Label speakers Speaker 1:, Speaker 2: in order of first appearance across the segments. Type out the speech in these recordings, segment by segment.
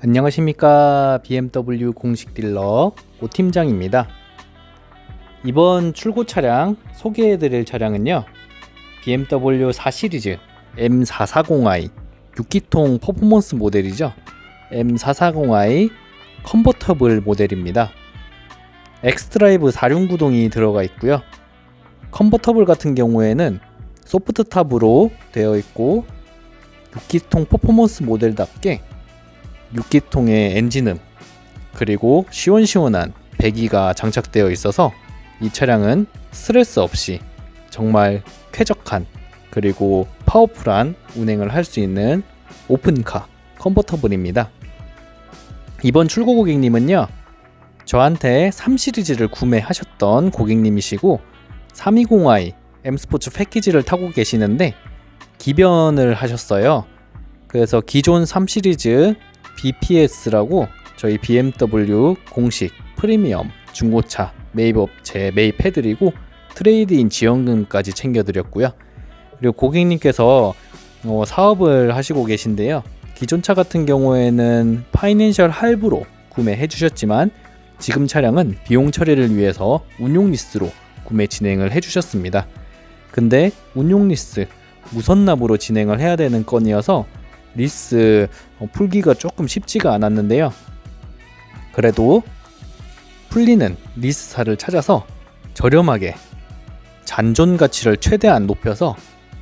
Speaker 1: 안녕하십니까 BMW 공식 딜러 오팀장입니다. 이번 출고 차량 소개해드릴 차량은요 BMW 4 시리즈 M440i 6기통 퍼포먼스 모델이죠 M440i 컨버터블 모델입니다. 엑스드라이브 4륜구동이 들어가 있고요. 컨버터블 같은 경우에는 소프트 탑으로 되어 있고 6기통 퍼포먼스 모델답게 6기통의 엔진음 그리고 시원시원한 배기가 장착되어 있어서 이 차량은 스트레스 없이 정말 쾌적한 그리고 파워풀한 운행을 할 수 있는 오픈카 컨버터블입니다. 이번 출고 고객님은요. 저한테 3 시리즈를 구매하셨던 고객님이시고 320i M 스포츠 패키지를 타고 계시는데 기변을 하셨어요. 그래서 기존 3 시리즈 BPS라고 저희 BMW 공식 프리미엄 중고차 매입업체 매입해드리고 트레이드인 지원금까지 챙겨드렸고요. 그리고 고객님께서 어, 사업을 하시고 계신데요. 기존 차 같은 경우에는 파이낸셜 할부로 구매해 주셨지만 지금 차량은 비용 처리를 위해서 운용 리스로 구매 진행을 해 주셨습니다. 근데 운용 리스 무선 납으로 진행을 해야 되는 건이어서 리스 어, 풀기가 조금 쉽지가 않았는데요. 그래도 풀리는 리스사를 찾아서 저렴하게 잔존 가치를 최대한 높여서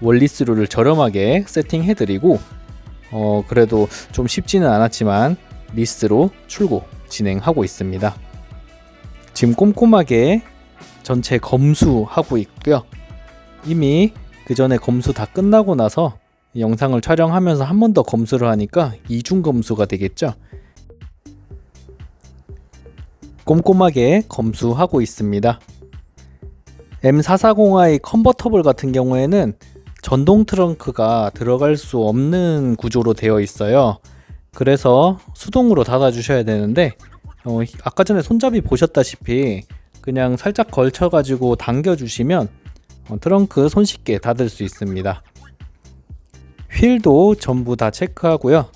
Speaker 1: 원리스료를 저렴하게 세팅해드리고 어 그래도 좀 쉽지는 않았지만 리스로 출고 진행하고 있습니다. 지금 꼼꼼하게 전체 검수하고 있고요. 이미 그 전에 검수 다 끝나고 나서 이 영상을 촬영하면서 한 번 더 검수를 하니까 이중 검수가 되겠죠. 꼼꼼하게 검수하고 있습니다. M440i 컨버터블 같은 경우에는 전동 트렁크가 들어갈 수 없는 구조로 되어 있어요. 그래서 수동으로 닫아 주셔야 되는데 어, 아까 전에 손잡이 보셨다시피 그냥 살짝 걸쳐 가지고 당겨 주시면 어, 트렁크 손쉽게 닫을 수 있습니다. 휠도 전부 다 체크하고요.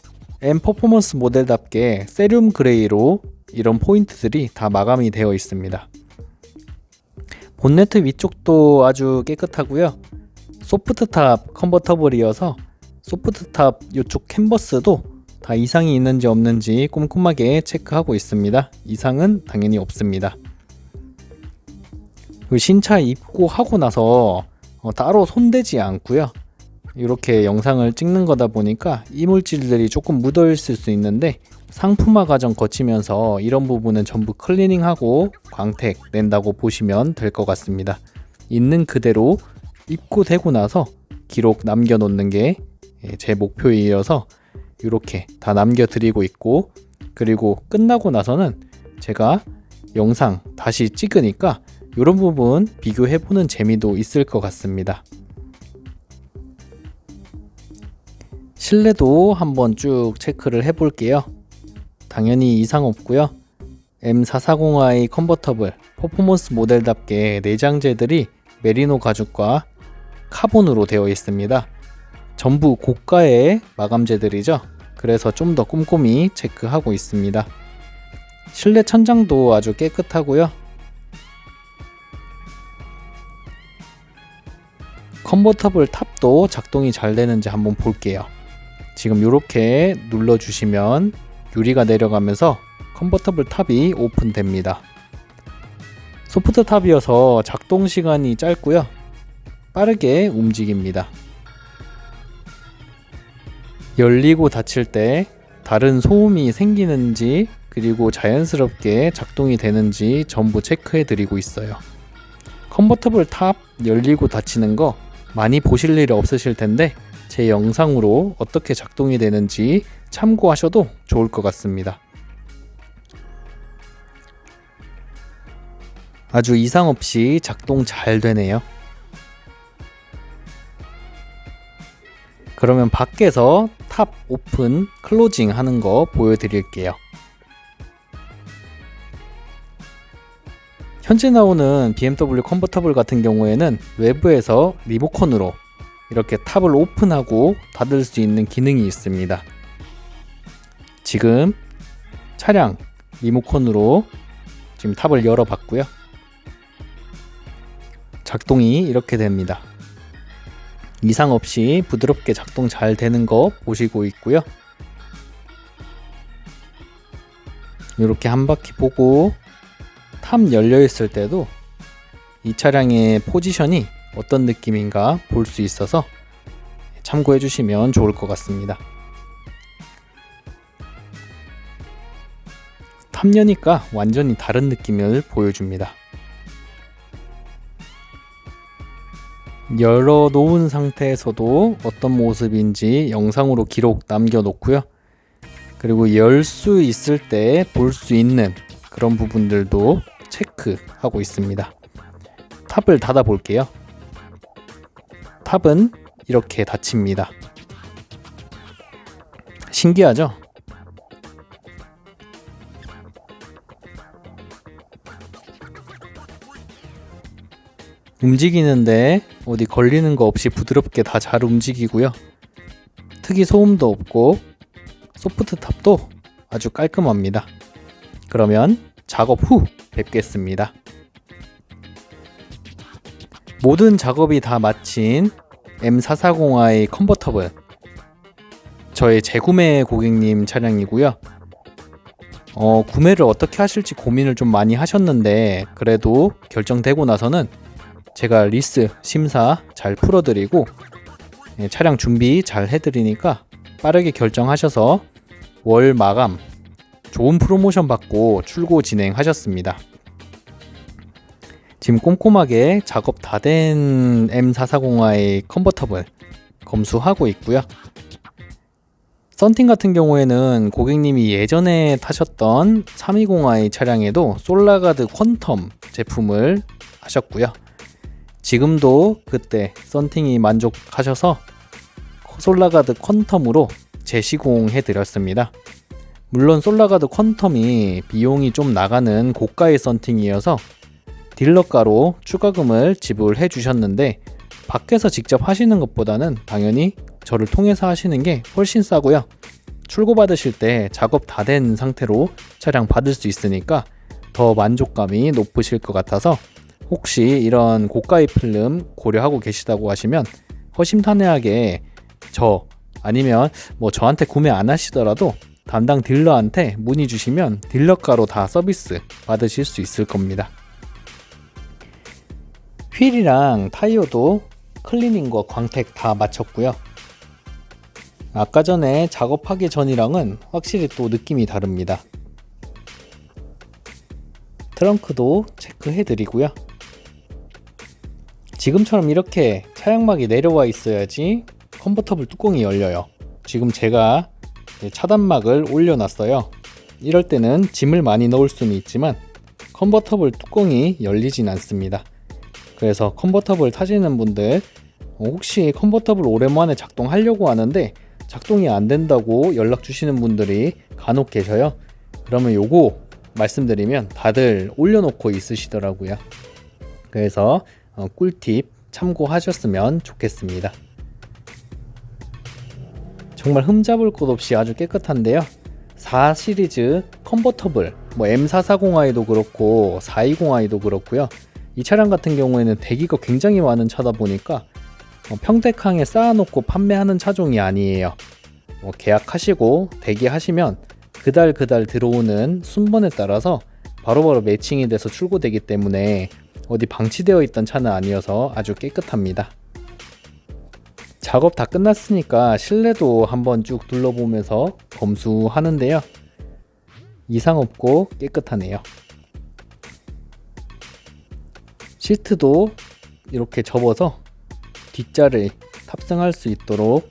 Speaker 1: M 퍼포먼스 모델답게 세륨 그레이로 이런 포인트들이 다 마감이 되어 있습니다. 본네트 위쪽도 아주 깨끗하고요. 소프트탑 컨버터블이어서 소프트탑 이쪽 캔버스도 다 이상이 있는지 없는지 꼼꼼하게 체크하고 있습니다. 이상은 당연히 없습니다. 그 신차 입고하고 나서 어, 따로 손대지 않고요. 이렇게 영상을 찍는 거다 보니까 이물질들이 조금 묻어 있을 수 있는데 상품화 과정 거치면서 이런 부분은 전부 클리닝하고 광택 낸다고 보시면 될 것 같습니다. 있는 그대로 입고되고 나서 기록 남겨놓는 게 제 목표이어서 이렇게 다 남겨드리고 있고 그리고 끝나고 나서는 제가 영상 다시 찍으니까 이런 부분 비교해보는 재미도 있을 것 같습니다. 실내도 한번 쭉 체크를 해볼게요. 당연히 이상 없고요. M440i 컨버터블 퍼포먼스 모델답게 내장재들이 메리노 가죽과 카본으로 되어 있습니다. 전부 고가의 마감재들이죠. 그래서 좀 더 꼼꼼히 체크하고 있습니다. 실내 천장도 아주 깨끗하고요. 컨버터블 탑도 작동이 잘 되는지 한번 볼게요. 지금 이렇게 눌러주시면 유리가 내려가면서 컨버터블 탑이 오픈됩니다. 소프트 탑이어서 작동 시간이 짧고요. 빠르게 움직입니다. 열리고 닫힐 때 다른 소음이 생기는지 그리고 자연스럽게 작동이 되는지 전부 체크해 드리고 있어요. 컨버터블 탑 열리고 닫히는 거 많이 보실 일이 없으실 텐데 제 영상으로 어떻게 작동이 되는지 참고하셔도 좋을 것 같습니다. 아주 이상 없이 작동 잘 되네요. 그러면 밖에서 탑 오픈 클로징 하는 거 보여드릴게요. 현재 나오는 BMW 컨버터블 같은 경우에는 외부에서 리모컨으로 이렇게 탑을 오픈하고 닫을 수 있는 기능이 있습니다. 지금 차량 리모컨으로 지금 탑을 열어봤고요. 작동이 이렇게 됩니다. 이상 없이 부드럽게 작동 잘 되는 거 보시고 있고요. 이렇게 한 바퀴 보고 탑 열려 있을 때도 이 차량의 포지션이 어떤 느낌인가 볼 수 있어서 참고해 주시면 좋을 것 같습니다. 탑 여니까 완전히 다른 느낌을 보여줍니다. 열어 놓은 상태에서도 어떤 모습인지 영상으로 기록 남겨 놓고요. 그리고 열 수 있을 때 볼 수 있는 그런 부분들도 체크하고 있습니다. 탑을 닫아 볼게요. 탑은 이렇게 닫힙니다. 신기하죠? 움직이는데 어디 걸리는 거 없이 부드럽게 다 잘 움직이고요. 특이 소음도 없고 소프트 탑도 아주 깔끔합니다. 그러면 작업 후 뵙겠습니다. 모든 작업이 다 마친 M440i 컨버터블 저의 재구매 고객님 차량이고요. 어, 구매를 어떻게 하실지 고민을 좀 많이 하셨는데 그래도 결정되고 나서는 제가 리스 심사 잘 풀어드리고 예, 차량 준비 잘 해드리니까 빠르게 결정하셔서 월 마감 좋은 프로모션 받고 출고 진행하셨습니다. 지금 꼼꼼하게 작업 다 된 M440i 컨버터블 검수하고 있고요. 썬팅 같은 경우에는 고객님이 예전에 타셨던 320i 차량에도 솔라가드 퀀텀 제품을 하셨고요. 지금도 그때 썬팅이 만족하셔서 솔라가드 퀀텀으로 재시공해 드렸습니다. 물론 솔라가드 퀀텀이 비용이 좀 나가는 고가의 썬팅이어서 딜러가로 추가금을 지불해 주셨는데 밖에서 직접 하시는 것보다는 당연히 저를 통해서 하시는 게 훨씬 싸고요. 출고 받으실 때 작업 다 된 상태로 차량 받을 수 있으니까 더 만족감이 높으실 것 같아서 혹시 이런 고가의 필름 고려하고 계시다고 하시면 허심탄회하게 저 아니면 뭐 저한테 구매 안 하시더라도 담당 딜러한테 문의 주시면 딜러가로 다 서비스 받으실 수 있을 겁니다. 휠이랑 타이어도 클리닝과 광택 다 마쳤고요. 아까 전에 작업하기 전이랑은 확실히 또 느낌이 다릅니다. 트렁크도 체크해 드리고요. 지금처럼 이렇게 차량막이 내려와 있어야지 컨버터블 뚜껑이 열려요. 지금 제가 차단막을 올려놨어요. 이럴 때는 짐을 많이 넣을 수는 있지만 컨버터블 뚜껑이 열리진 않습니다. 그래서 컨버터블 타시는 분들 혹시 컨버터블 오랜만에 작동하려고 하는데 작동이 안 된다고 연락 주시는 분들이 간혹 계셔요. 그러면 요거 말씀드리면 다들 올려놓고 있으시더라고요. 그래서 어, 꿀팁 참고하셨으면 좋겠습니다. 정말 흠잡을 곳 없이 아주 깨끗한데요. 4 시리즈 컨버터블, 뭐 M440i도 그렇고 420i도 그렇고요. 이 차량 같은 경우에는 대기가 굉장히 많은 차다 보니까 어, 평택항에 쌓아놓고 판매하는 차종이 아니에요. 뭐 계약하시고 대기하시면 그달 그달 들어오는 순번에 따라서 바로 바로 매칭이 돼서 출고되기 때문에 어디 방치되어 있던 차는 아니어서 아주 깨끗합니다. 작업 다 끝났으니까 실내도 한번 쭉 둘러보면서 검수하는데요. 이상 없고 깨끗하네요. 시트도 이렇게 접어서 뒷자를 탑승할 수 있도록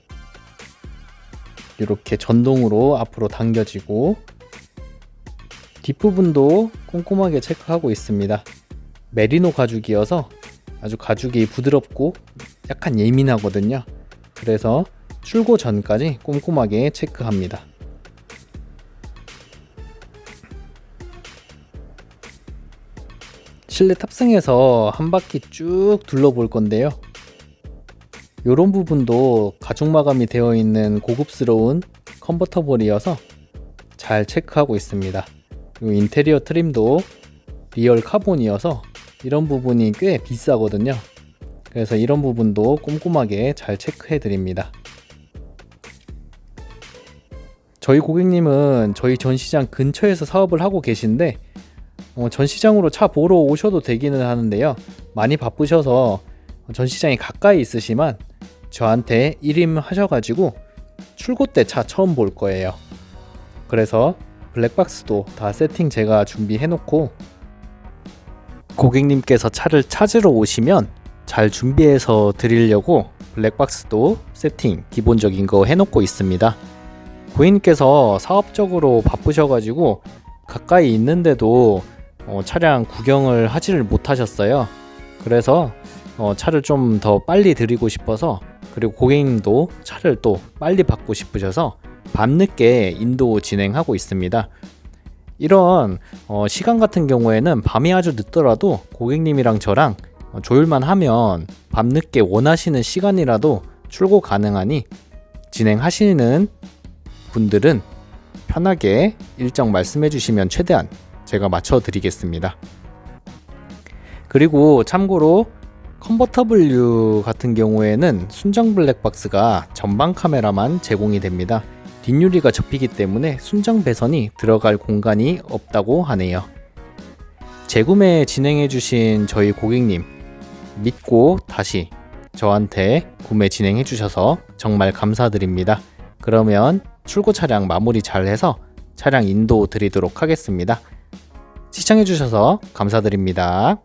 Speaker 1: 이렇게 전동으로 앞으로 당겨지고 뒷부분도 꼼꼼하게 체크하고 있습니다. 메리노 가죽이어서 아주 가죽이 부드럽고 약간 예민하거든요. 그래서 출고 전까지 꼼꼼하게 체크합니다. 실내 탑승해서 한 바퀴 쭉 둘러볼 건데요. 이런 부분도 가죽 마감이 되어 있는 고급스러운 컨버터블이어서 잘 체크하고 있습니다. 그리고 인테리어 트림도 리얼 카본이어서 이런 부분이 꽤 비싸거든요. 그래서 이런 부분도 꼼꼼하게 잘 체크해 드립니다. 저희 고객님은 저희 전시장 근처에서 사업을 하고 계신데 어, 전시장으로 차 보러 오셔도 되기는 하는데요. 많이 바쁘셔서 전시장이 가까이 있으시만 저한테 일임 하셔가지고 출고 때 차 처음 볼 거예요. 그래서 블랙박스도 다 세팅 제가 준비해 놓고 고객님께서 차를 찾으러 오시면 잘 준비해서 드리려고 블랙박스도 세팅 기본적인 거 해놓고 있습니다. 고객님께서 사업적으로 바쁘셔가지고 가까이 있는데도 어, 차량 구경을 하지를 못하셨어요. 그래서 어, 차를 좀 더 빨리 드리고 싶어서 그리고 고객님도 차를 또 빨리 받고 싶으셔서 밤늦게 인도 진행하고 있습니다. 이런 어, 시간 같은 경우에는 밤이 아주 늦더라도 고객님이랑 저랑 어, 조율만 하면 밤늦게 원하시는 시간이라도 출고 가능하니 진행하시는 분들은 편하게 일정 말씀해 주시면 최대한 제가 맞춰 드리겠습니다. 그리고 참고로 컨버터블류 같은 경우에는 순정 블랙박스가 전방 카메라만 제공이 됩니다. 뒷유리가 접히기 때문에 순정 배선이 들어갈 공간이 없다고 하네요. 재구매 진행해주신 저희 고객님 믿고 다시 저한테 구매 진행해주셔서 정말 감사드립니다. 그러면 출고 차량 마무리 잘 해서 차량 인도 드리도록 하겠습니다. 시청해주셔서 감사드립니다.